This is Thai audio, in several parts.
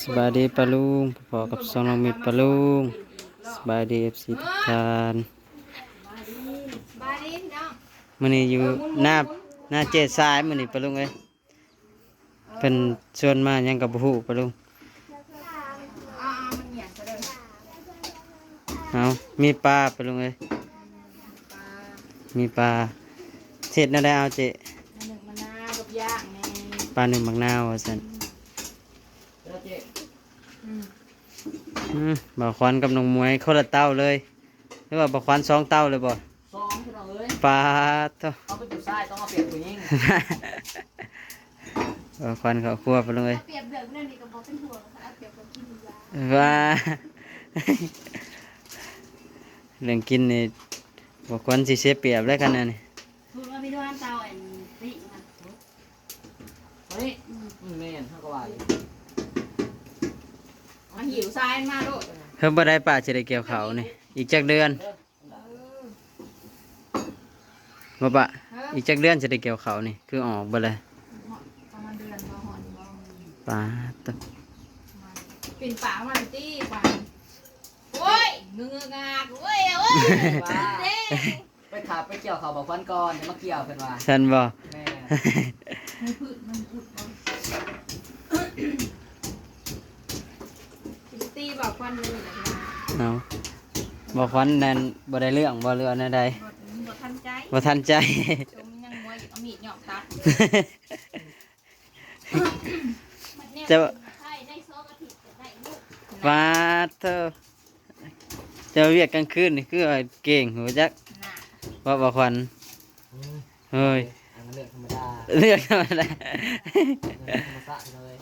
สบายดีปะลุงพอกับสองน้องมิตรปะลุงสบายดีเอฟซีทุกท่านบายดีพี่น้องมื้อนี้อยู่หน้าหน้าเจ็ดซ้ายมื้อนี้ปะลุงเอ้ยเป็นชวนมาหยังกับบ่ฮู้ปะลุงอ่าๆมันเหยียดก็เลยเอามีปลาปะลุงเอ้ยปลามีปลาเสร็จนั่นได้เอาเจหนึ่งมะนาวกับย่างในปลาหนึ่งบักนาวว่าซั่น อืมอืมบ่าวควันกับน้องมวยคนละเต้าเลยหรือว่าบ่าวควันสองเต้าเลยบ่สองพี่น้องเอ้ยปลาเต้าเอาไปจุดทรายต้องเอาเปรียบผู้หญิงบ่าวควันเขาครัวปะลุงเอ้ยเปรียบเดือดนั่นนี่ก็บอกเป็นห่วงค่ะเปรียบกับกินยาว่า เรื่องกินนี่บอกคนสิเสียเปรียบแล้วกันนะนี่พูดว่าพี่ด้วยเตาอันตินะเฮ้ยอืมแม่นเขาก็ว่าอยู่มัน หิวทรายมาโลดเพิ่มบ่ได้ป่าจะได้เกี่ยวเขาวนี่อีกจักเดือนบ่ปะอีกจักเดือนจะได้เกี่ยวเขาวนี่คือออกบ่เลยประมาณเดือนบ่หอนบ่ปลาตะปิ่นปากมันตีกว่าโอ้ยงึงงากโอ้ยโอ้ยว่าเด้ไปขับไปเกี่ยวเขาบอกฟันก่อนเดี๋ยวมาเกี่ยวเพิ่นว่าฉันบ่แม่มันพืชมันอุดบ่ ตีบอกควันเลยนะเอาบอกควันนั่นบ่ได้เรื่องบ่เรือนั่นใดบดบดทันใจบ่ทันใจชมยังมวยเอามีดหยอกตัดจะ ใช่ได้สองอาทิตย์ได้ลูกปลาเถอะจะเวียกกลางคืนนี่คือว่าเก่งหัวจักน่ะว่าบ่ควันอืมเฮ้ยอันนั้นเรื่องธรรมดาเลือกธรรมดา เรื่องธรรมชาติเลย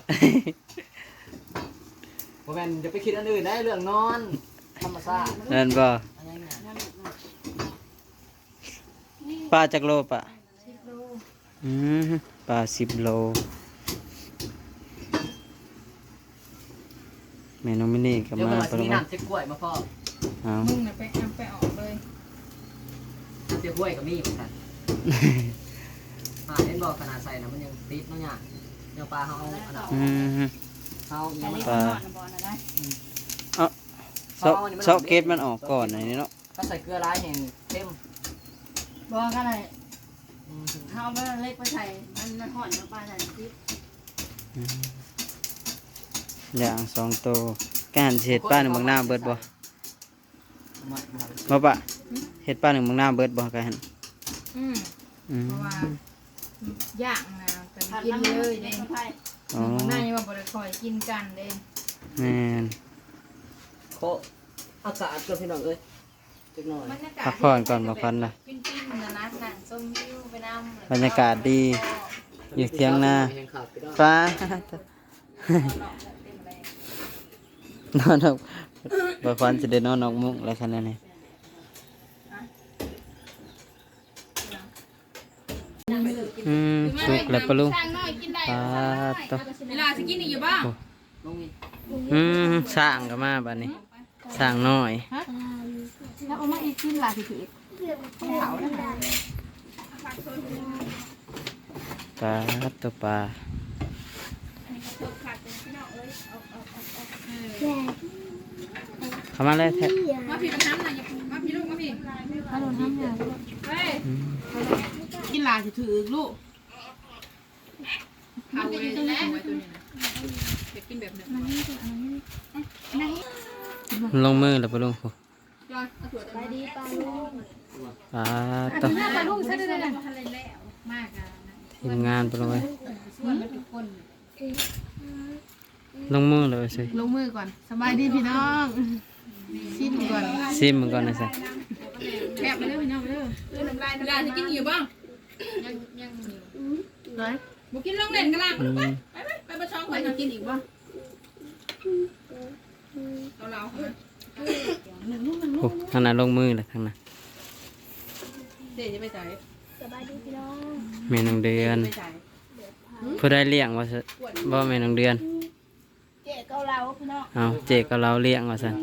โมแมนจะไปคิดอันอื่นได้เรื่องนอนธรรมชาตินั่นบ่อันนี้เนี่ยปลาจักโลปะสิบโลอืมปลาสิบโลเมนูมินี่ก็เดี๋ยวมาเมื่อปะมีลุงน้ำเจ๊กล้วยมาพ่อเอามึงน่ะไปเอาไปออกเลยน้ำเจ๊กล้วยก็มีเหมือนกันอ่าเห็นบอกขนาดใส่นะมันยังติดเนาะเนี่ยเดี๋ยวปลาเขาเอาอันนั้นอืม เขาอัยันงไม่นี้ปลาก็นอนนะบอลนะได้เซาเซาเกตมันออกก่อนอันนี้เนาะก็ใส่เกลือร้ายแห่งเข้มบอกกันเลยอืมเอาไปเล็กไปใส่มันมันห่อนกับปลาใส่ซิปอืมอย่างสองโตวกหันสิเห็ดปลาหนึ่งบางหน้าเบิดบ่มามาบ่ปะเห็ดปลาหนึ่งบางหน้าเบิดบ่กหันอืมอืมเพราะว่าย่างนะเป็นกินเลยเด้ อ๋อน่าจะว่าบริคอยกินกันเด้แม่นโคอากาศก็พี่น้องเอ้ยจักหน่อยบรรยากาศพักผ่อนก่อนบ่พันล่ะปิ้นปิ้นนะนะหนังส้มวิวไปน้ำบรรยากาศดี อยู่เที่ยงนา แห่งขาดไปได้ปลานอนออกบางวันจะได้นอนออกมุ้งอะไรขนาดนี้อืม สุกแล้วปะลุงปลาตัวเวลาสกินนี่อยู่บ้างลงนี่อืมสร้างก็มาบัดนี้สร้างน้อยแล้วเอามาอีกกินลาสิผิดเขานะคะปลาตัวปลาเข้ามาเลยแท้มาพี่มาทำหน่อยมาพี่ลูกมาพี่มาโดนทำเนี่ยเฮ้ยอืมกินลาสิถือลูก เอาเลยแล้วจะกินแบบนี้ลงมือแล้วปลงจอยเอาถั่วไปดีปลาลูกปลาตัวปลาลูกใช่ได้เลยทะเลแล้วมากอะทีมงานไปลงเอ้ยส่วนทุกคนลงมือเลยสิลงมือก่อนสบายดีพี่น้องชิมก่อนซิมก่อนนะสิแคบไปเลยพี่น้องไปเลยเออน้ำลายน้ำลาจะกินอยู่บ้างยังยังน้อย บุกินลงเล่นกันละอืมไปไปไปประชองไปกินอีกบ้างเราเราโอ้ทางนั้นลงมือเลยทางนั้นเดี๋ยวจะไปใส่เมนองเดือนไปใส่ผู้ได้เลี้ยงว่าซะบ่เมนองเดือน เจ๊เกาเราพี่น้องเอาเจกับเราเลี้ยงว่าซั่น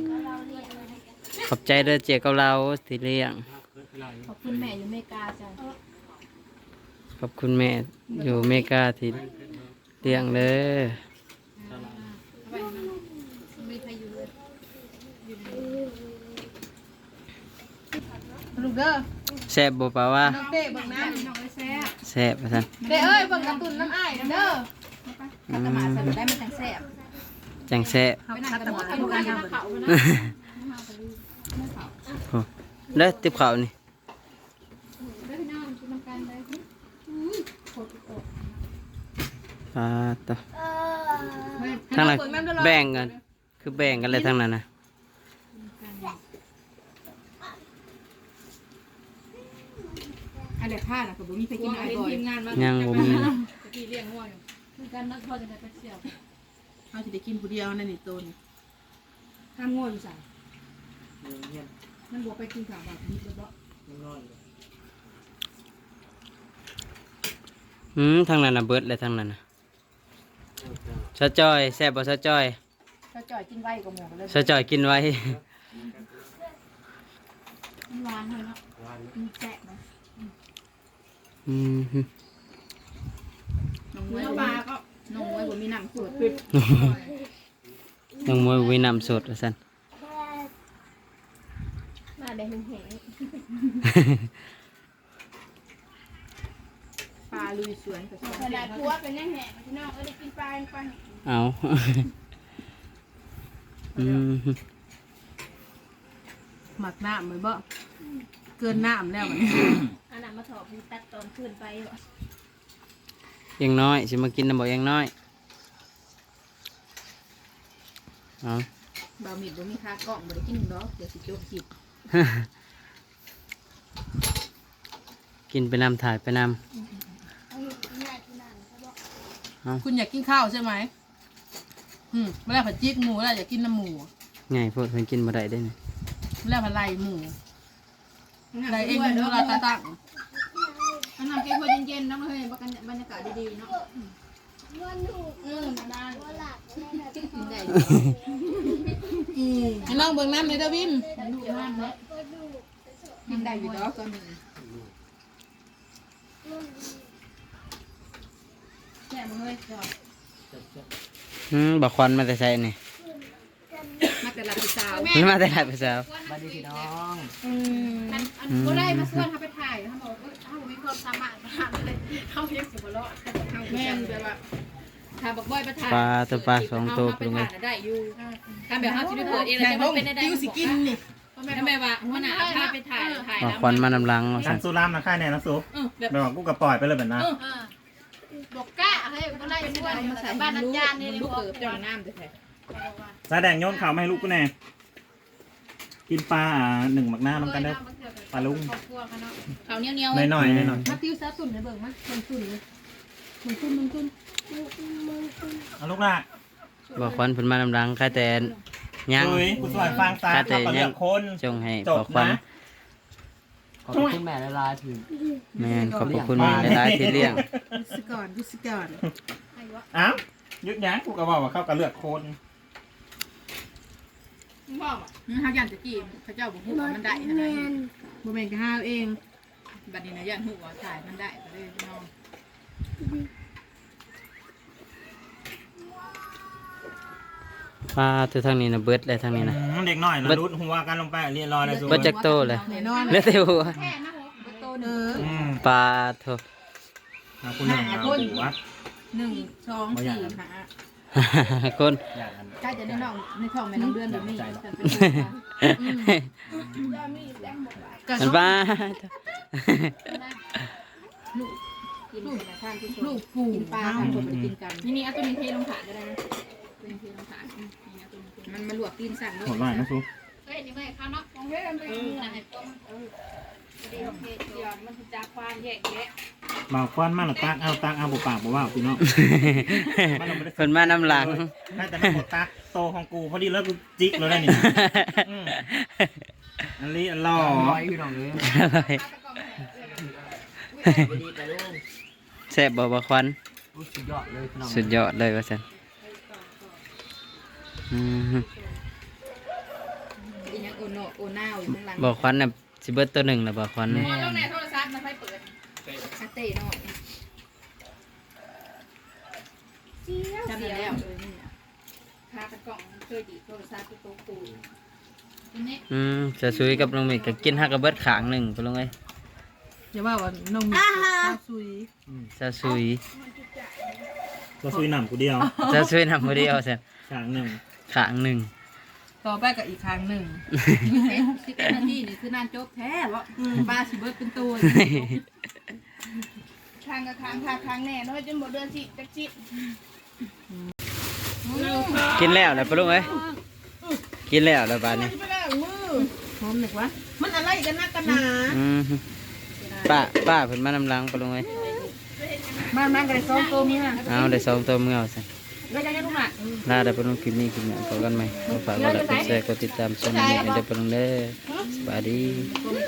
ขอบใจเด้อเจกับเราที่เลี้ยงขอบคุณแม่อยู่เมกาจ้ะ ขอบคุณแม่อยู่เมกาที่เตียงเลยลูกเด้อแซ่บบ่ป่าวว่าเต้บิ่งน้ำน้อเแซบสันเต้เอ้ยเบิ่งการ์ตูนน้ำอ้ายเด้อถ้าตะหมาสั่ได้มันจังแซ่บจังแซบไานเาเบิ่ด้อติบข้าวนี่ ปลาตะทางนั้นแบ่งกัน คือแบ่งกันเลยทางนั้นนะอันเด็ดผ้าน่ะก็บ่มีใครกินอ้ายบ่อยยังบ่มีกี่เลี้ยงง่วงคือกันนักพอจะได้ไปเสี่ยวเขาจะได้กินผู้เดียวนั่นนี่ตัวนี่ห้ามง่วงอยู่ใส่มันบ่ไปกินข้าวแบบนี้บ่อืมทางนั้นน่ะเบิดเลยทางนั้นน่ะ สะจอยแซ่บบ่สะจอยถ้าจ่อยกินไว้ก็หมูกันเลยสะจอยกินไว้มันหวานเลยเนาะมันแซ่บเนาะอืมฮึน้องมเนื้วยอบ่ปลามีก็น้องมวยบ่มีน้ำสดยังมวยวิน้ำสดว่าซั่น มาได้แห้งปลา ลุยสวนก็ชอบขนาดพัวเป็นแห้งพี่น้องเอ้ยได้กินปลาปลาเอาอืมฮึหมักน้ำเหมือนบ่เกินน้ำแล้วมันอันนั้นมาถอดพี่ตัดตอนขึ้นไปยังน้อยสิมากินน้ำบ่ยังน้อยเอาบะหมี่บ่มีค่ากล้องบ่ได้กินดอกเดี๋ยวสิจบคลิปกินไปนำถ่ายไปน คุณอยากกินข้าวใช่ไหมอืมเวลาผัดจิ๊กหมูแล้วอยากกินน้ำหมูำง่ายโพดเพิ่นกินบ่ได้ได้นี่เวลาผัดไหลหมูไหลเองเวลาตาตั้งอันนั้นแกงคั่วเย็นๆเนาะเฮ้ยบรรยากาศดีๆเนาะอืมนานกินได้อืมให้น้องเบิ่งน้ำเลยเด้อวินดูน้ำเนาะกินได้อยู่ดอกตอ นนี้แซ่บเฮ้ยจอดอืมบักควันมาแต่ใส่นี่มาแต่ละพี่สาวมันมาแต่ถ่ายไปสาวสวัสดีพี่น้องอืมอันอันบ่ได้มาส่วนเขาไปถ่ายเขาบอกว่าเขามีความสามารถทำเลยเขาเรียกสิบ่รอดเขาแม่แม่นนแบบว่าถ้าบอกบ่อยไปถ่ายปลาตัวปลาสองตัวปรุงไปไงถ่ายได้อยู่ถ้าแบบเขาสิไปเปิดเองแข่แล้วงจะลมันงเป็นได้ติ้วสิกินนี่ถ้าแบบว่าหัวหน้าพาไปถ่ายถ่ายบักแล้วควันมานำหลังว่าสัซั่นนสุรามนะค่ายแน่นะสูเออแบบแบบว่ากูก็ปล่อยไปเลยแบบนั้น บอกกล้าให้บ่ได้ส่วนมาใส่บ้านอาจารย์นี่ลูกเกิบจ่องน้ำจะแท้สายแดงโยนข่าวมาให้ลูกกูแน่กินปลาอ่าหนึ่งหมักหน้าน้ำกันได้อ ปลาลุง เขาเนี้ยเนี้ยหน่อยหน่อยหน่อยมาติ้วซะตุ่นให้เบิ่งมาตุ่นตุ่นเลยตุ่นตุ่นตุ่นตุ่นเอาลูกละบักควันเพิ่นมานำหลังใครแต่ยังดุยกูสวยฟังตาข้าแต่เขาก็ยัเลืงอกคน จงให้จบับกควันนะ ขอบคุณแม่ละลายถึงแม่นขอบพระคุณหลายๆที่เลี้ยงพิสก่อนพิสก่อนอ้าวยุดยั้งกูก็บอกว่าเขาก็เลือกคนบอกเขาอยากจะกินเขาเจ้าบอกว่ามันได้อะไรบ่แม่นก็ห้าวเองบัดนี้นะยันหัวถ่ายมันได้ก็เลยน้อง ปลาตัวทางนี้นะเบิดเลยทางนี้นะ อืมเด็กน้อยแล้วรุดหัวกันลงไปเรียนรอยเลยสูเบิดจักโตเลยแน่นอนเหลือแต่หัวแค่นะหัวโตเอนึงออืมปลาโถเอาคุณหนึ่งเอาหัวหนึ่งสองสี่ห้าคน อย่างนั้นใกล้จะได้น้องในท้องแม่น้องเดือนแบบนี้แต่เป็นก็มันปลากินแต่ทานที่ลูกปู่ปลาทำคนไปกินกันนี่นี่เอาตัวนี้เทลงถาดก็ได้นะตัวนี้เทลงถาด มันมาลวกตีนสั่งด้วหมดเลยนะสูเฮ้ยนี่ไม่ข้าวเนาะของเฮ้ยมันเป็นอะไรตัวมันเออเดี๋ยวเดี๋ยวมันจะความแยกแยะบอกควันมาหรือตักเอาตักเอาบุปากบุว่าพี่น้องเพิ่นมานำหลังน่าจะไม่หมดตักโตของกูพอดีแล้วกูจิกเลยได้นี่อืมอันนี้อันล่อร้อยพี่น้องเลยอร่อยสวัสดีแต่ลุงแซ่บบ่บักควันอุ๊ยสุดยอดเลยพี่น้องสุดยอดเลยว่าซั่น อืมอีนังโอโนโอน่าวอยู่ข้างหลังบักควันน่ะสิเบิดตัวหนึ่งแล้วบักควันแม่มองแล้วในโทรศัพท์มันไปเปิดคาเต้หน่อยจำได้แล้วพาตะกล่องเคยดีโทรศัพท์ที่โต๊ะปูตัวนี้อืมจะซุยกับน้องเมฆก็กินฮักกระเบิดขางหนึ่งไปลงเลยอย่าว่าว่าน้องมีข้าวซุยจะซุยก็ซุยหนำกูเดียวจะซุยนำมือเดียวเสร็จฉางหนึ่ง ขางหนึ่งต่อไปกับอีกครั้งหนึ่งสิบนาทีนี่คือนานจบแท้บ่ป้าสิเบิดเป็นตัวทางกับทางทางทางแน่น้อยจนบ่เดือนสิจักสิกินแล้วแล้วไปลงเลยกินแล้วแล้วบานนี้ไปแล้วมือหอมหนึ่งวะมันอะไรกันนักกันหนาอืมป้าป้าเพิ่นมานำลังไปลงเลยมาแม่งกระซ้อมตัวเมียเอาได้สองตัวมือ เอาสิแล้วจะยังลูกหมาลาได้ไปลงคลิปนี้คลิปหน้าพบกันใหม่ขอฝากกดไลค์กดแชร์กดติดตามช่องนี้ให้ได้ไปลงเด้อสวัสดีตัวมี